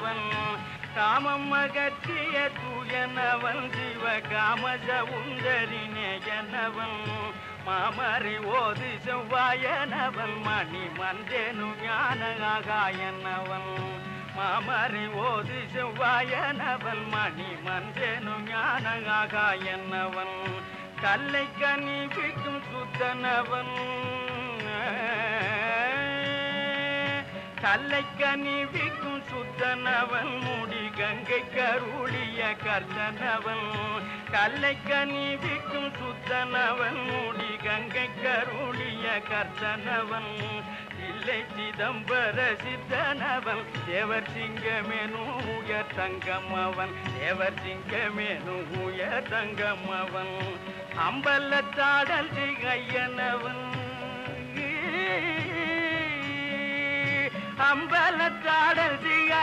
தூயனவன் காமம் அகற்றிய தூயனவன் சிவ காமஜ உந்தரி நேயனவன். மாமறி ஓது செவ்வாயனவன் மணி மந்தேனு ஞானகாயனவன் மாமறி ஓது செவ்வாயனவன் மணி மந்தேனு ஞானகாயனவன் கல்லை கனிபிக்கும் சுத்தனவன் கல்லை கனிவிக்கும் சுத்தனவன் முடி கங்கை கருளிய கர்த்தனவன். கல்லை கனிவிக்கும் சுத்தனவன் முடி கங்கை கருளிய கர்த்தனவன். இல்லை சிதம்பர சித்தனவன் தேவர் சிங்கமேனு உயர் தங்கம் அவன் தேவர் சிங்கமேனு உயர் தங்கம் அவன் அம்பலத்தாடல் திகையனவன் அம்பலத்தாடல் திகை